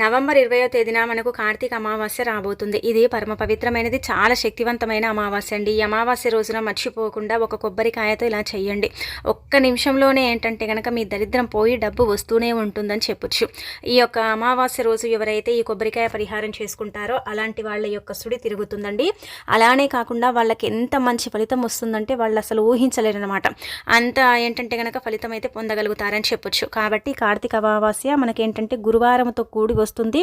November ఇరవయో తేదీన మనకు కార్తీక అమావాస్య రాబోతుంది. ఇది పరమ పవిత్రమైనది చాలా శక్తివంతమైన అమావాస్య అండి. ఈ అమావాస్య రోజున మర్చిపోకుండా ఒక కొబ్బరికాయతో ఇలా చేయండి ఒక్క నిమిషంలోనే ఏంటంటే కనుక మీ దరిద్రం పోయి డబ్బు వస్తూనే ఉంటుందని చెప్పొచ్చు. ఈ యొక్క అమావాస్య రోజు ఎవరైతే ఈ కొబ్బరికాయ పరిహారం చేసుకుంటారో అలాంటి వాళ్ళ యొక్క సుడి తిరుగుతుందండి. అలానే కాకుండా వాళ్ళకి ఎంత మంచి ఫలితం వస్తుందంటే వాళ్ళు అసలు ఊహించలేరనమాట అంత ఏంటంటే కనుక ఫలితం అయితే పొందగలుగుతారని చెప్పొచ్చు. కాబట్టి కార్తీక అమావాస్య మనకేంటంటే గురువారంతో కూడి వస్తుంది.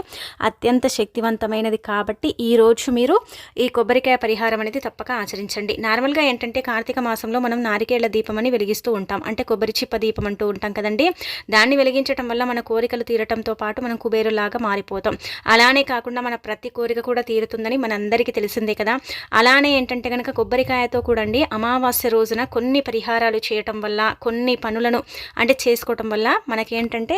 అత్యంత శక్తివంతమైనది కాబట్టి ఈ రోజు మీరు ఈ కొబ్బరికాయ పరిహారం అనేది తప్పక ఆచరించండి. నార్మల్గా ఏంటంటే కార్తీక మాసంలో మనం నారికేళ్ళ దీపం అని వెలిగిస్తూ ఉంటాం. అంటే కొబ్బరి చిప్ప దీపం అంటూ ఉంటాం కదండి. దాన్ని వెలిగించడం వల్ల మన కోరికలు తీరటంతో పాటు మనం కుబేరులాగా మారిపోతాం. అలానే కాకుండా మన ప్రతి కోరిక కూడా తీరుతుందని మనందరికీ తెలిసిందే కదా. అలానే ఏంటంటే కనుక కొబ్బరికాయతో కూడండి అమావాస్య రోజున కొన్ని పరిహారాలు చేయటం వల్ల కొన్ని పనులను అంటే చేసుకోవటం వల్ల మనకేంటంటే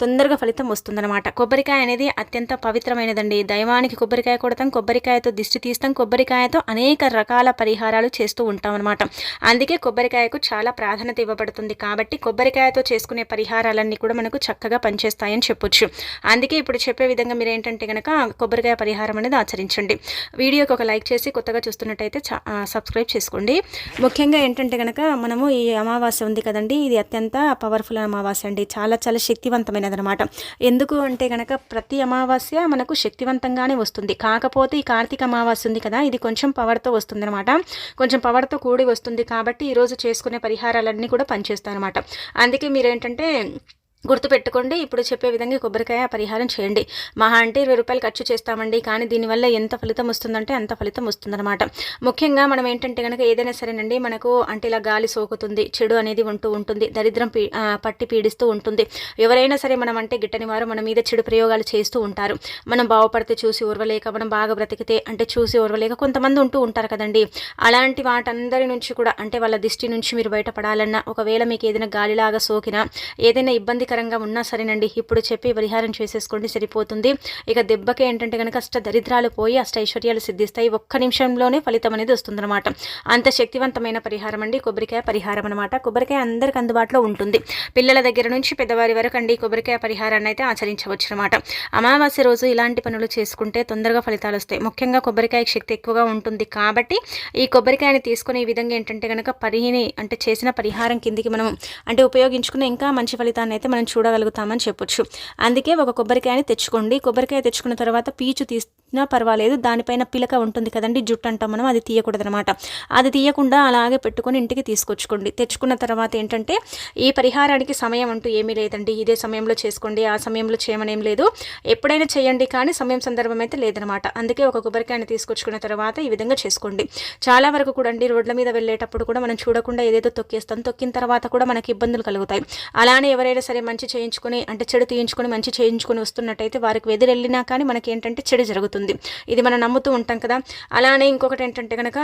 తొందరగా ఫలితం వస్తుందన్నమాట. కొబ్బరికాయ అనేది అత్యంత పవిత్రమైనదండి. దైవానికి కొబ్బరికాయ కొడతాం కొబ్బరికాయతో దిష్టి తీస్తాం కొబ్బరికాయతో అనేక రకాల పరిహారాలు చేస్తూ ఉంటాం అనమాట అందుకే కొబ్బరికాయకు చాలా ప్రాధాన్యత ఇవ్వబడుతుంది. కాబట్టి కొబ్బరికాయతో చేసుకునే పరిహారాలన్నీ కూడా మనకు చక్కగా పనిచేస్తాయని చెప్పొచ్చు. అందుకే ఇప్పుడు చెప్పే విధంగా మీరు ఏంటంటే కనుక కొబ్బరికాయ పరిహారం అనేది ఆచరించండి. వీడియోకి ఒక లైక్ చేసి కొత్తగా చూస్తున్నట్టయితే సబ్స్క్రైబ్ చేసుకోండి. ముఖ్యంగా ఏంటంటే కనుక మనము ఈ అమావాస్య ఉంది కదండి. ఇది అత్యంత పవర్ఫుల్ అమావాస్య అండి. చాలా చాలా శక్తివంతమైనది అనమాట ఎందుకు అంటే కనుక ప్రతి అమావాస్య మనకు శక్తివంతంగానే వస్తుంది. కాకపోతే ఈ కార్తీక అమావాస్య ఉంది కదా ఇది కొంచెం పవర్తో వస్తుంది అనమాట కొంచెం పవర్తో కూడి వస్తుంది కాబట్టి ఈరోజు చేసుకునే పరిహారాలన్నీ కూడా పనిచేస్తాయి అనమాట అందుకే మీరేంటంటే గుర్తుపెట్టుకోండి ఇప్పుడు చెప్పే విధంగా కొబ్బరికాయ పరిహారం చేయండి. మహా అంటే ఇరవై రూపాయలు ఖర్చు చేస్తామండి కానీ దీనివల్ల ఎంత ఫలితం వస్తుందంటే అంత ఫలితం వస్తుందన్నమాట. ముఖ్యంగా మనం ఏంటంటే కనుక ఏదైనా సరేనండి మనకు అంటే ఇలా గాలి సోకుతుంది చెడు అనేది ఉంటూ ఉంటుంది దరిద్రం పీ పట్టి పీడిస్తూ ఉంటుంది. ఎవరైనా సరే మనం అంటే గిట్టని వారు మన మీద చెడు ప్రయోగాలు చేస్తూ ఉంటారు. మనం బాగుపడితే చూసి ఓర్వలేక మనం బాగా బ్రతికితే అంటే చూసి ఓర్వలేక కొంతమంది ఉంటూ ఉంటారు కదండి. అలాంటి వాటందరి నుంచి కూడా అంటే వాళ్ళ దిష్టి నుంచి మీరు బయటపడాలన్నా ఒకవేళ మీకు ఏదైనా గాలిలాగా సోకినా ఏదైనా ఇబ్బంది ఇబ్బందికరంగా ఉన్నా సరేనండి. ఇప్పుడు చెప్పి పరిహారం చేసేసుకోండి సరిపోతుంది. ఇక దెబ్బకి ఏంటంటే కనుక అష్ట దరిద్రాలు పోయి అష్ట ఐశ్వర్యాలు సిద్ధిస్తాయి. ఒక్క నిమిషంలోనే ఫలితం అనేది వస్తుందన్నమాట. అంత శక్తివంతమైన పరిహారం అండి. కొబ్బరికాయ పరిహారం అనమాట కొబ్బరికాయ అందరికి అందుబాటులో ఉంటుంది. పిల్లల దగ్గర నుంచి పెద్దవారి వరకు అండి కొబ్బరికాయ పరిహారాన్ని అయితే ఆచరించవచ్చు అనమాట అమావాస్య రోజు ఇలాంటి పనులు చేసుకుంటే తొందరగా ఫలితాలు వస్తాయి. ముఖ్యంగా కొబ్బరికాయ శక్తి ఎక్కువగా ఉంటుంది కాబట్టి ఈ కొబ్బరికాయని తీసుకుని ఈ విధంగా ఏంటంటే కనుక పరిహిని అంటే చేసిన పరిహారం కిందికి మనం అంటే ఉపయోగించుకునే ఇంకా మంచి ఫలితాన్ని అయితే మనం చూడగలుగుతామని చెప్పొచ్చు. అందుకే ఒక కొబ్బరికాయని తెచ్చుకోండి. కొబ్బరికాయ తెచ్చుకున్న తర్వాత పీచు పెట్టినా పర్వాలేదు దానిపైన పిలక ఉంటుంది కదండి జుట్టు అంటాం మనం అది తీయకూడదనమాట. అది తీయకుండా అలాగే పెట్టుకొని ఇంటికి తీసుకొచ్చుకోండి. తెచ్చుకున్న తర్వాత ఏంటంటే ఈ పరిహారానికి సమయం అంటూ ఏమీ లేదండి. ఇదే సమయంలో చేసుకోండి ఆ సమయంలో చేయమనేం లేదు. ఎప్పుడైనా చేయండి కానీ సమయం సందర్భం అయితే లేదనమాట. అందుకే ఒక కొబ్బరికాయని తీసుకొచ్చుకున్న తర్వాత ఈ విధంగా చేసుకోండి. చాలా వరకు కూడా అండి రోడ్ల మీద వెళ్ళేటప్పుడు కూడా మనం చూడకుండా ఏదేదో తొక్కేస్తాం. తొక్కిన తర్వాత కూడా మనకి ఇబ్బందులు కలుగుతాయి. అలానే ఎవరైనా సరే మంచి చేయించుకొని అంటే చెడు తీయించుకొని మంచి చేయించుకొని వస్తున్నట్టయితే వారికి వెదిరెళ్ళినా కానీ మనకి ఏంటంటే చెడు జరుగుతుంది. ఇది మనం నమ్ముతూ ఉంటాం కదా. అలానే ఇంకొకటి ఏంటంటే కనుక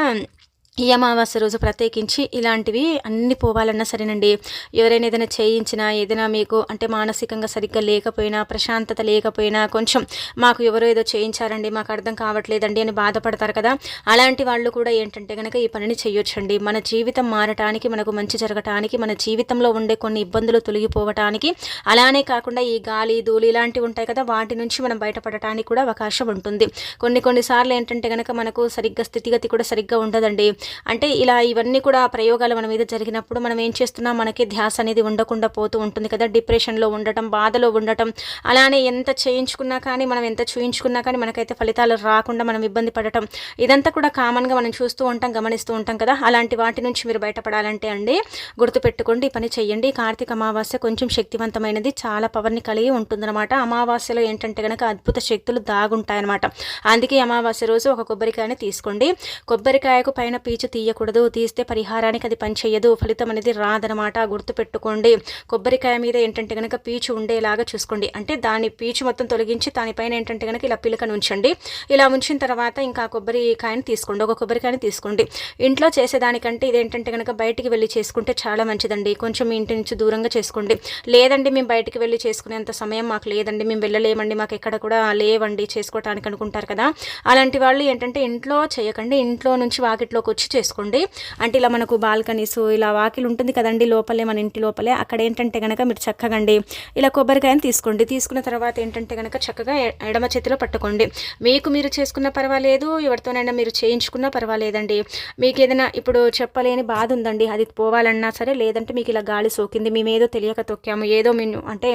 ఈ అమావాస్య రోజు ప్రత్యేకించి ఇలాంటివి అన్ని పోవాలన్నా సరేనండి. ఎవరైనా ఏదైనా చేయించినా ఏదైనా మీకు అంటే మానసికంగా సరిగ్గా లేకపోయినా ప్రశాంతత లేకపోయినా కొంచెం మాకు ఎవరో ఏదో చేయించారండి మాకు అర్థం కావట్లేదండి అని బాధపడతారు కదా. అలాంటి వాళ్ళు కూడా ఏంటంటే కనుక ఈ పనిని చేయొచ్చండి. మన జీవితం మారటానికి మనకు మంచి జరగటానికి మన జీవితంలో ఉండే కొన్ని ఇబ్బందులు తొలగిపోవటానికి అలానే కాకుండా ఈ గాలి ధూళి ఇలాంటివి ఉంటాయి కదా వాటి నుంచి మనం బయటపడటానికి కూడా అవకాశం ఉంటుంది. కొన్ని కొన్నిసార్లు ఏంటంటే కనుక మనకు సరిగ్గా స్థితిగతి కూడా సరిగ్గా ఉండదండి. అంటే ఇలా ఇవన్నీ కూడా ప్రయోగాలు మన మీద జరిగినప్పుడు మనం ఏం చేస్తున్నాం మనకి ధ్యాస అనేది ఉండకుండా పోతూ ఉంటుంది కదా. డిప్రెషన్లో ఉండటం బాధలో ఉండటం అలానే ఎంత చేయించుకున్నా కానీ మనం ఎంత చూయించుకున్నా కానీ మనకైతే ఫలితాలు రాకుండా మనం ఇబ్బంది పడటం ఇదంతా కూడా కామన్గా మనం చూస్తూ ఉంటాం గమనిస్తూ ఉంటాం కదా. అలాంటి వాటి నుంచి మీరు బయటపడాలంటే అండి గుర్తుపెట్టుకోండి ఈ పని చేయండి కార్తీక అమావాస్య కొంచెం శక్తివంతమైనది చాలా పవర్ని కలిగి ఉంటుందన్నమాట. అమావాస్యలో ఏంటంటే కనుక అద్భుత శక్తులు దాగుంటాయన్నమాట. అందుకే అమావాస్య రోజు ఒక కొబ్బరికాయని తీసుకోండి. కొబ్బరికాయకు పైన పీచు తీయకూడదు తీస్తే పరిహారానికి అది పనిచేయదు. ఫలితం అనేది రాదనమాట గుర్తుపెట్టుకోండి. కొబ్బరికాయ మీద ఏంటంటే కనుక పీచు ఉండేలాగా చూసుకోండి. అంటే దాని పీచు మొత్తం తొలగించి దానిపైన ఏంటంటే కనుక ఇలా పిలకను ఉంచండి ఇలా ఉంచిన తర్వాత ఇంకా కొబ్బరికాయని తీసుకోండి. ఒక కొబ్బరికాయని తీసుకోండి. ఇంట్లో చేసేదానికంటే ఇదేంటంటే కనుక బయటికి వెళ్ళి చేసుకుంటే చాలా మంచిదండి. కొంచెం ఇంటి నుంచి దూరంగా చేసుకోండి. లేదండి మేము బయటికి వెళ్ళి చేసుకునేంత సమయం మాకు లేదండి. మేము వెళ్ళలేమండి. మాకు ఎక్కడ కూడా లేవండి. చేసుకోవటానికి అనుకుంటారు కదా. అలాంటి వాళ్ళు ఏంటంటే ఇంట్లో చేయకండి. ఇంట్లో నుంచి వాకిట్లోకి వచ్చి చేసుకోండి. అంటే ఇలా మనకు బాల్కనీస్ ఇలా వాకిలు ఉంటుంది కదండి లోపలే మన ఇంటి లోపలే అక్కడ ఏంటంటే కనుక మీరు చక్కగండి. ఇలా కొబ్బరికాయని తీసుకోండి. తీసుకున్న తర్వాత ఏంటంటే కనుక చక్కగా ఎడమ చేతిలో పట్టుకోండి. మీకు మీరు చేసుకున్న పర్వాలేదు ఎవరితోనైనా మీరు చేయించుకున్నా పర్వాలేదండి. మీకు ఏదైనా ఇప్పుడు చెప్పలేని బాధ ఉందండి. అది పోవాలన్నా సరే లేదంటే మీకు ఇలా గాలి సోకింది మేము ఏదో తెలియక తొక్కాము ఏదో మేము అంటే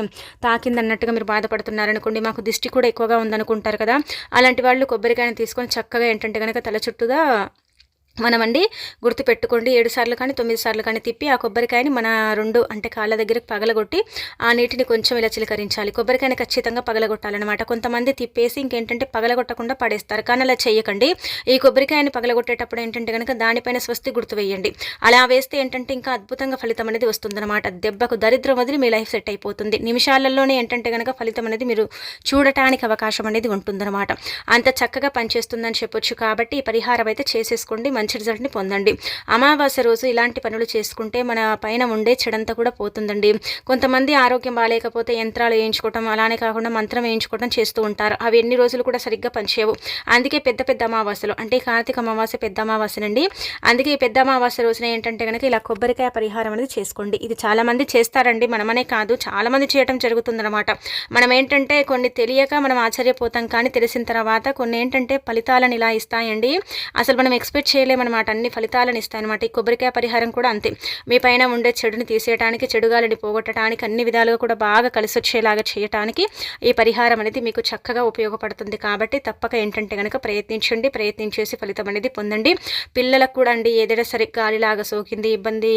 తాకింది అన్నట్టుగా మీరు బాధపడుతున్నారనుకోండి మాకు దిష్టి కూడా ఎక్కువగా ఉందనుకుంటారు కదా. అలాంటి వాళ్ళు కొబ్బరికాయని తీసుకొని చక్కగా ఏంటంటే కనుక తల చుట్టూగా మనమండి గుర్తుపెట్టుకోండి ఏడు సార్లు కానీ తొమ్మిది సార్లు కానీ తిప్పి ఆ కొబ్బరికాయని మన రెండు అంటే కాళ్ళ దగ్గరకు పగలగొట్టి ఆ నీటిని కొంచెం ఇలా చిలకరించాలి. కొబ్బరికాయని ఖచ్చితంగా పగలగొట్టాలన్నమాట. కొంతమంది తిప్పేసి ఇంకేంటంటే పగలగొట్టకుండా పడేస్తారు. కానీ అలా చేయకండి ఈ కొబ్బరికాయని పగలగొట్టేటప్పుడు ఏంటంటే కనుక దానిపైన స్వస్తి గుర్తు వేయండి. అలా వేస్తే ఏంటంటే ఇంకా అద్భుతంగా ఫలితం అనేది వస్తుందన్నమాట. దెబ్బకు దరిద్రం వదిలి మీ లైఫ్ సెట్ అయిపోతుంది. నిమిషాలలోనే ఏంటంటే కనుక ఫలితం అనేది మీరు చూడటానికి అవకాశం అనేది ఉంటుందన్నమాట. అంత చక్కగా పనిచేస్తుందని చెప్పొచ్చు కాబట్టి ఈ పరిహారం అయితే చేసేసుకోండి. మంచి రిజల్ట్ని పొందండి. అమావాస్య రోజు ఇలాంటి పనులు చేసుకుంటే మన పైన ఉండే చెడంతా కూడా పోతుందండి. కొంతమంది ఆరోగ్యం బాగాలేకపోతే యంత్రాలు వేయించుకోవటం అలానే కాకుండా మంత్రం వేయించుకోవడం చేస్తూ ఉంటారు. అవి ఎన్ని రోజులు కూడా సరిగ్గా పనిచేయవు. అందుకే పెద్ద పెద్ద అమావాస్యలు అంటే కార్తీక అమావాస్య పెద్ద అమావాస్యనండి. అందుకే ఈ పెద్ద అమావాస్య రోజున ఏంటంటే కనుక ఇలా కొబ్బరికాయ పరిహారం అనేది చేసుకోండి. ఇది చాలామంది చేస్తారండి. మనమనే కాదు చాలామంది చేయటం జరుగుతుందన్నమాట. మనం ఏంటంటే కొన్ని తెలియక మనం ఆశ్చర్యపోతాం. కానీ తెలిసిన తర్వాత కొన్ని ఏంటంటే ఫలితాలను ఇలా ఇస్తాయండి. అసలు మనం ఎక్స్పెక్ట్ చేయలేము అనమాట అన్ని ఫలితాలను ఇస్తాయన్నమాట. ఈ కొబ్బరికాయ పరిహారం కూడా అంతే. మీ పైన ఉండే చెడుని తీసేయడానికి చెడుగాలని పోగొట్టడానికి అన్ని విధాలుగా కూడా బాగా కలిసి వచ్చేలాగా చేయటానికి ఈ పరిహారం అనేది మీకు చక్కగా ఉపయోగపడుతుంది. కాబట్టి తప్పక ఏంటంటే కనుక ప్రయత్నించండి ప్రయత్నించేసి ఫలితం అనేది పొందండి. పిల్లలకు కూడా అండి ఏదైనా సరే గాలిలాగా సోకింది ఇబ్బంది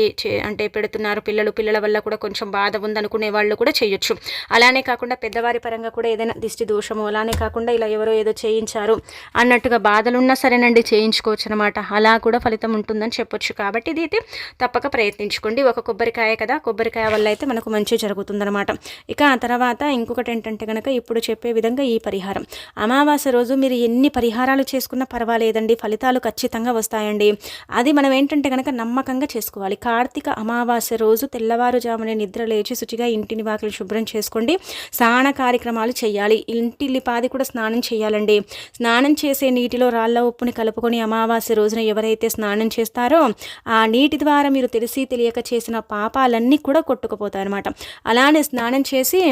అంటే పెడుతున్నారు పిల్లలు పిల్లల వల్ల కూడా కొంచెం బాధ ఉందనుకునే వాళ్ళు కూడా చేయొచ్చు. అలానే కాకుండా పెద్దవారి పరంగా కూడా ఏదైనా దిష్టి దోషము అలానే కాకుండా ఇలా ఎవరో ఏదో చేయించారు అన్నట్టుగా బాధలున్నా సరేనండి చేయించుకోవచ్చు అనమాట అలా కూడా ఫలితం ఉంటుందని చెప్పొచ్చు. కాబట్టి ఇది అయితే తప్పక ప్రయత్నించుకోండి. ఒక కొబ్బరికాయ కదా కొబ్బరికాయ వల్ల అయితే మనకు మంచి జరుగుతుందనమాట ఇక ఆ తర్వాత ఇంకొకటి ఏంటంటే కనుక ఇప్పుడు చెప్పే విధంగా ఈ పరిహారం. అమావాస్య రోజు మీరు ఎన్ని పరిహారాలు చేసుకున్నా పర్వాలేదండి. ఫలితాలు ఖచ్చితంగా వస్తాయండి. అది మనం ఏంటంటే కనుక నమ్మకంగా చేసుకోవాలి. కార్తీక అమావాస్య రోజు తెల్లవారుజామునే నిద్ర లేచి శుచిగా ఇంటిని వాకిలి శుభ్రం చేసుకోండి. స్నాన కార్యక్రమాలు చేయాలి. ఇంటిల్లి పాది కూడా స్నానం చేయాలండి. స్నానం చేసే నీటిలో రాళ్ళ ఉప్పుని కలుపుకొని అమావాస్య రోజున ఎవరైతే స్నానం చేస్తారో ఆ నీటి ద్వారా మీరు తెలిసి తెలియక చేసిన పాపాలన్నీ కూడా కొట్టుకుపోతాయి అలానే స్నానం చేసి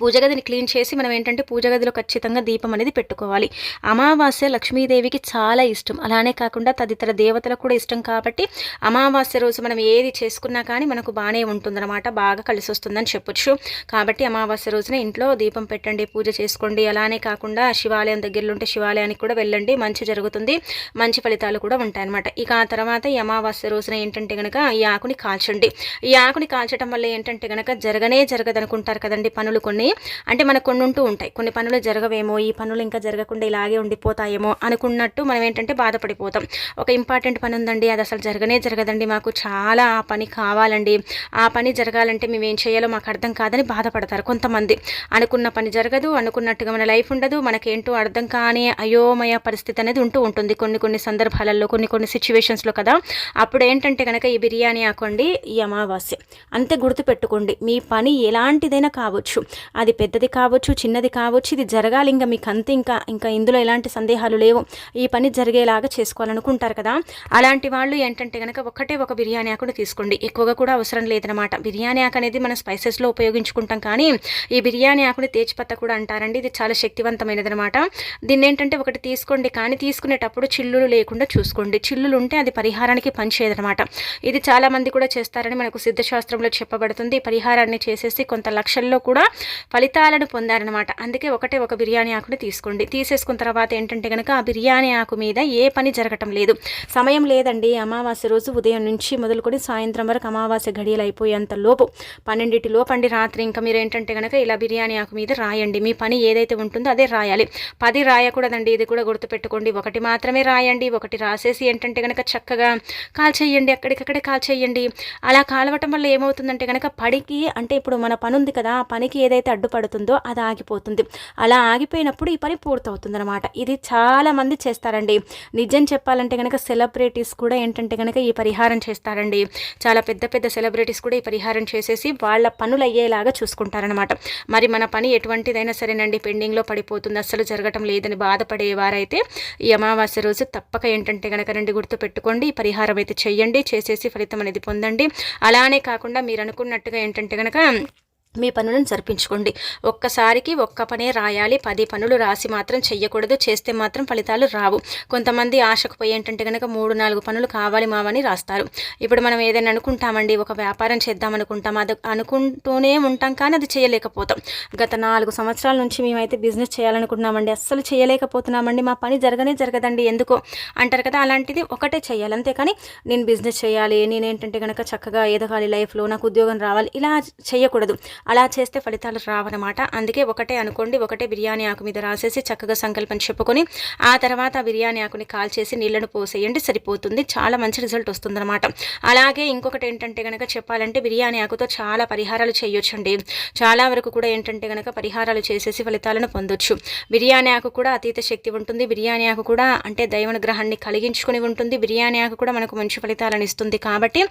పూజ గదిని క్లీన్ చేసి మనం ఏంటంటే పూజ గదిలో ఖచ్చితంగా దీపం అనేది పెట్టుకోవాలి. అమావాస్య లక్ష్మీదేవికి చాలా ఇష్టం. అలానే కాకుండా తదితర దేవతలకు కూడా ఇష్టం కాబట్టి అమావాస్య రోజు మనం ఏది చేసుకున్నా కానీ మనకు బాగానే ఉంటుందన్నమాట. బాగా కలిసి వస్తుందని చెప్పొచ్చు. కాబట్టి అమావాస్య రోజున ఇంట్లో దీపం పెట్టండి పూజ చేసుకోండి. అలానే కాకుండా శివాలయం దగ్గరలో ఉంటే శివాలయానికి కూడా వెళ్ళండి. మంచి జరుగుతుంది. మంచి ఫలితాలు కూడా ఉంటాయన్నమాట. ఇక ఆ తర్వాత ఈ అమావాస్య రోజున ఏంటంటే కనుక ఈ ఆకుని కాల్చండి. ఈ ఆకుని కాల్చడం వల్ల ఏంటంటే కనుక జరగనే జరగదనుకుంటారు కదండి పనులు కొన్ని. అంటే మనకు కొన్ని ఉంటూ ఉంటాయి. కొన్ని పనులు జరగవేమో ఈ పనులు ఇంకా జరగకుండా ఇలాగే ఉండిపోతాయేమో అనుకున్నట్టు మనం ఏంటంటే బాధపడిపోతాం. ఒక ఇంపార్టెంట్ పని ఉందండి అది అసలు జరగనే జరగదండి. మాకు చాలా ఆ పని కావాలండి. ఆ పని జరగాలంటే మేము ఏం చేయాలో మాకు అర్థం కాదని బాధపడతారు కొంతమంది. అనుకున్న పని జరగదు అనుకున్నట్టుగా మన లైఫ్ ఉండదు. మనకేంటో అర్థం కాని అయోమయ పరిస్థితి అనేది ఉంటూ ఉంటుంది కొన్ని కొన్ని సందర్భాలలో కొన్ని కొన్ని సిచ్యువేషన్స్లో కదా. అప్పుడు ఏంటంటే కనుక ఈ బిర్యానీ ఆకండి ఈ అమావాస్య. అంతే గుర్తుపెట్టుకోండి మీ పని ఎలాంటిదైనా కావచ్చు. అది పెద్దది కావచ్చు చిన్నది కావచ్చు ఇది జరగాలి. ఇంకా మీకు అంతే ఇంకా ఇంకా ఇందులో ఎలాంటి సందేహాలు లేవు. ఈ పని జరిగేలాగా చేసుకోవాలనుకుంటారు కదా. అలాంటి వాళ్ళు ఏంటంటే కనుక ఒకటే ఒక బిర్యానీ ఆకును తీసుకోండి. ఎక్కువగా కూడా అవసరం లేదనమాట బిర్యానీ ఆకు అనేది మనం స్పైసెస్లో ఉపయోగించుకుంటాం కానీ ఈ బిర్యానీ ఆకుని తేజ్పత్త కూడా అంటారండి. ఇది చాలా శక్తివంతమైనది అనమాట దీన్ని ఏంటంటే ఒకటి తీసుకోండి. కానీ తీసుకునేటప్పుడు చిల్లులు లేకుండా చూసుకోండి. చిల్లులు ఉంటే అది పరిహారానికి పనిచేయదనమాట ఇది చాలామంది కూడా చేస్తారని మనకు సిద్ధశాస్త్రంలో చెప్పబడుతుంది. పరిహారాన్ని చేసేసి కొంత లక్షల్లో కూడా ఫలితాలను పొందారనమాట అందుకే ఒకటే ఒక బిర్యానీ ఆకుని తీసుకోండి. తీసేసుకున్న తర్వాత ఏంటంటే కనుక ఆ బిర్యానీ ఆకు మీద ఏ పని జరగటం లేదు. సమయం లేదండి. అమావాస్య రోజు ఉదయం నుంచి మొదలుకొని సాయంత్రం వరకు అమావాస్య గడియలు అయిపోయేంత లోపు పన్నెండింటి లోపండి రాత్రి. ఇంకా మీరు ఏంటంటే కనుక ఇలా బిర్యానీ ఆకు మీద రాయండి. మీ పని ఏదైతే ఉంటుందో అదే రాయాలి. పది రాయకూడదండి. ఇది కూడా గుర్తుపెట్టుకోండి. ఒకటి మాత్రమే రాయండి. ఒకటి రాసేసి ఏంటంటే కనుక చక్కగా కాల్ చేయండి. అక్కడికక్కడే కాల్ చేయండి. అలా కాలవటం వల్ల ఏమవుతుందంటే కనుక పడికి అంటే ఇప్పుడు మన పని ఉంది కదా. ఆ పనికి ఏదైతే ఏదైతే అడ్డుపడుతుందో అది ఆగిపోతుంది. అలా ఆగిపోయినప్పుడు ఈ పని పూర్తవుతుంది అనమాట ఇది చాలామంది చేస్తారండి. నిజం చెప్పాలంటే కనుక సెలబ్రిటీస్ కూడా ఏంటంటే కనుక ఈ పరిహారం చేస్తారండి. చాలా పెద్ద పెద్ద సెలబ్రిటీస్ కూడా ఈ పరిహారం చేసేసి వాళ్ళ పనులు అయ్యేలాగా చూసుకుంటారనమాట మరి మన పని ఎటువంటిదైనా సరేనండి. పెండింగ్లో పడిపోతుంది. అస్సలు జరగటం లేదని బాధపడేవారైతే ఈ అమావాస్య రోజు తప్పక ఏంటంటే కనుక రండి గుర్తు పెట్టుకోండి ఈ పరిహారం అయితే చేయండి. చేసేసి ఫలితం అనేది పొందండి. అలానే కాకుండా మీరు అనుకున్నట్టుగా ఏంటంటే కనుక మీ పనులను జరిపించుకోండి. ఒక్కసారికి ఒక్క పనే రాయాలి. పది పనులు రాసి మాత్రం చెయ్యకూడదు. చేస్తే మాత్రం ఫలితాలు రావు. కొంతమంది ఆశకు పోయి ఏంటంటే కనుక మూడు నాలుగు పనులు కావాలి మావని రాస్తారు. ఇప్పుడు మనం ఏదైనా అనుకుంటామండి. ఒక వ్యాపారం చేద్దాం అనుకుంటాం. అది అనుకుంటూనే ఉంటాం కానీ అది చేయలేకపోతాం. గత నాలుగు సంవత్సరాల నుంచి మేమైతే బిజినెస్ చేయాలనుకుంటున్నామండి. అస్సలు చేయలేకపోతున్నామండి. మా పని జరగనే జరగదండి. ఎందుకో? అంటారు కదా అలాంటిది ఒకటే చేయాలి. అంతేకాని నేను బిజినెస్ చేయాలి. నేనేంటంటే కనుక చక్కగా ఎదగాలి లైఫ్లో నాకు ఉద్యోగం రావాలి. ఇలా చేయకూడదు. అలా చేస్తే ఫలితాలు రావన్నమాట. అందుకే ఒకటే అనుకోండి ఒకటే బిర్యానీ ఆకు మీద రాసేసి చక్కగా సంకల్పం చెప్పుకొని ఆ తర్వాత బిర్యానీ ఆకుని కాల్చేసి నీళ్ళను పోసేయండి సరిపోతుంది. చాలా మంచి రిజల్ట్ వస్తుందన్నమాట. అలాగే ఇంకొకటి ఏంటంటే కనుక చెప్పాలంటే బిర్యానీ ఆకుతో చాలా పరిహారాలు చేయొచ్చండి. చాలా వరకు కూడా ఏంటంటే కనుక పరిహారాలు చేసేసి ఫలితాలను పొందొచ్చు. బిర్యానీ ఆకు కూడా అతీత శక్తి ఉంటుంది. బిర్యానీ ఆకు కూడా అంటే దైవనుగ్రహాన్ని కలిగించుకుని ఉంటుంది. బిర్యానీ ఆకు కూడా మనకు మంచి ఫలితాలను ఇస్తుంది కాబట్టి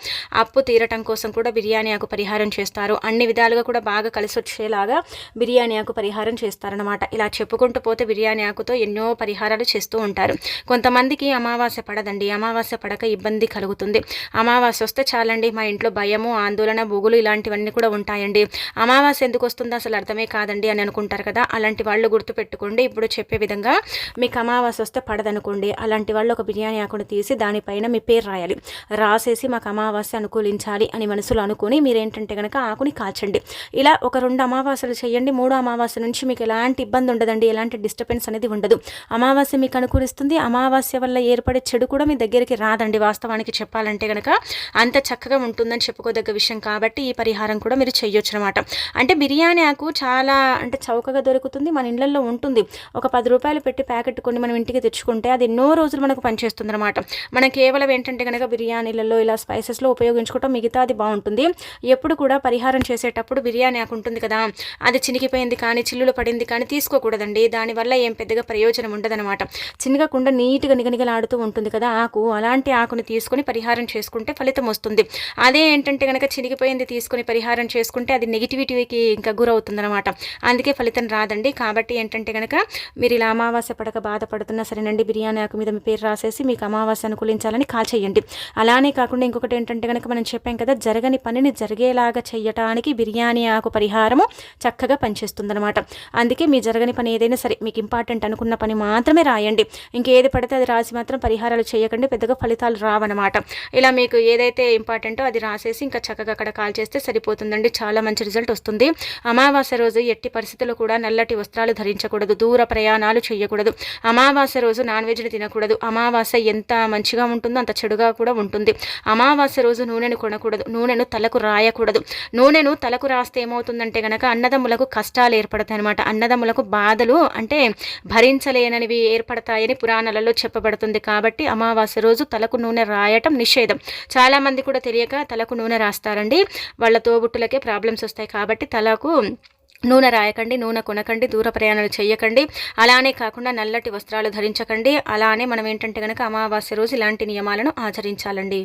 అప్పు తీరటం కోసం కూడా బిర్యానీ ఆకు పరిహారం చేస్తారు. అన్ని విధాలుగా కూడా బాగా కలిసి వచ్చేలాగా బిర్యానీ ఆకు పరిహారం చేస్తారనమాట ఇలా చెప్పుకుంటూ పోతే బిర్యానీ ఆకుతో ఎన్నో పరిహారాలు చేస్తూ ఉంటారు. కొంతమందికి అమావాస్య పడదండి. అమావాస్య పడక ఇబ్బంది కలుగుతుంది. అమావాస్య వస్తే చాలండి మా ఇంట్లో భయము ఆందోళన బొగులు ఇలాంటివన్నీ కూడా ఉంటాయండి. అమావాస్య ఎందుకు వస్తుందో అసలు అర్థమే కాదండి అని అనుకుంటారు కదా. అలాంటి వాళ్ళు గుర్తుపెట్టుకోండి. ఇప్పుడు చెప్పే విధంగా మీకు అమావాస్య వస్తే పడదనుకోండి. అలాంటి వాళ్ళు ఒక బిర్యానీ ఆకును తీసి దానిపైన మీ పేరు రాయాలి. రాసేసి మాకు అమావాస్య అనుకూలించాలి అని మనసులో అనుకుని మీరేంటంటే కనుక ఆకుని కాల్చండి. ఇలా ఒక రెండు అమావాస్యలు చేయండి. మూడో అమావాస్య నుంచి మీకు ఎలాంటి ఇబ్బంది ఉండదండి. ఎలాంటి డిస్టర్బెన్స్ అనేది ఉండదు. అమావాస్య మీకు అనుకూలిస్తుంది. అమావాస్య వల్ల ఏర్పడే చెడు కూడా మీ దగ్గరికి రాదండి. వాస్తవానికి చెప్పాలంటే కనుక అంత చక్కగా ఉంటుందని చెప్పుకోదగ్గ విషయం కాబట్టి ఈ పరిహారం కూడా మీరు చేయొచ్చు అనమాట అంటే బిర్యానీ ఆకు చాలా అంటే చౌకగా దొరుకుతుంది. మన ఇళ్ళలో ఉంటుంది. ఒక పది రూపాయలు పెట్టి ప్యాకెట్ కొన్ని మనం ఇంటికి తెచ్చుకుంటే అది ఎన్నో రోజులు మనకు పనిచేస్తుంది అనమాట మనం కేవలం ఏంటంటే కనుక బిర్యానీలలో ఇలా స్పైసెస్లో ఉపయోగించుకోవటం మిగతా అది బాగుంటుంది. ఎప్పుడు కూడా పరిహారం చేసేటప్పుడు బిర్యానీ బిర్యానీ ఆకు ఉంటుంది కదా అది చినిగిపోయింది కానీ చిల్లులు పడింది కానీ తీసుకోకూడదండి. దానివల్ల ఏం పెద్దగా ప్రయోజనం ఉండదనమాట చిన్నగాకుండా నీట్గా నిగనిగలాడుతూ ఉంటుంది కదా ఆకు. అలాంటి ఆకుని తీసుకొని పరిహారం చేసుకుంటే ఫలితం వస్తుంది. అదే ఏంటంటే కనుక చినిగిపోయింది తీసుకొని పరిహారం చేసుకుంటే అది నెగిటివిటీకి ఇంకా గురవుతుందనమాట అందుకే ఫలితం రాదండి. కాబట్టి ఏంటంటే కనుక మీరు ఇలా అమావాస్య పడక బాధపడుతున్నా సరేనండి బిర్యానీ ఆకు మీద మీ పేరు రాసేసి మీకు అమావాస్య అనుకూలించాలని కాల్ చేయండి. అలానే కాకుండా ఇంకొకటి ఏంటంటే కనుక మనం చెప్పాం కదా జరగని పనిని జరిగేలాగా చేయటానికి బిర్యానీ ఆకు పరిహారము చక్కగా పనిచేస్తుందనమాట అందుకే మీ జరగని పని ఏదైనా సరే మీకు ఇంపార్టెంట్ అనుకున్న పని మాత్రమే రాయండి. ఇంకేది పడితే అది రాసి మాత్రం పరిహారాలు చేయకండి పెద్దగా ఫలితాలు రావన్నమాట. ఇలా మీకు ఏదైతే ఇంపార్టెంటో అది రాసేసి ఇంకా చక్కగా అక్కడ కాల్ చేస్తే సరిపోతుందండి. చాలా మంచి రిజల్ట్ వస్తుంది. అమావాస్య రోజు ఎట్టి పరిస్థితుల్లో కూడా నల్లటి వస్త్రాలు ధరించకూడదు దూర ప్రయాణాలు చేయకూడదు. అమావాస్య రోజు నాన్ వెజ్ని తినకూడదు. అమావాస్య ఎంత మంచిగా ఉంటుందో అంత చెడుగా కూడా ఉంటుంది. అమావాస్య రోజు నూనెను కొనకూడదు. నూనెను తలకు రాయకూడదు. నూనెను తలకు రాస్తే ఏమవుతుందంటే కనుక అన్నదమ్ములకు కష్టాలు ఏర్పడతాయి అనమాట అన్నదమ్ములకు బాధలు అంటే భరించలేననివి ఏర్పడతాయని పురాణాలలో చెప్పబడుతుంది కాబట్టి అమావాస్య రోజు తలకు నూనె రాయటం నిషేధం. చాలామంది కూడా తెలియక తలకు నూనె రాస్తారండి. వాళ్ళ తోబుట్టులకే ప్రాబ్లమ్స్ వస్తాయి కాబట్టి తలకు నూనె రాయకండి నూనె కొనకండి దూర ప్రయాణాలు చేయకండి అలానే కాకుండా నల్లటి వస్త్రాలు ధరించకండి. అలానే మనం ఏంటంటే కనుక అమావాస్య రోజు ఇలాంటి నియమాలను ఆచరించాలండి.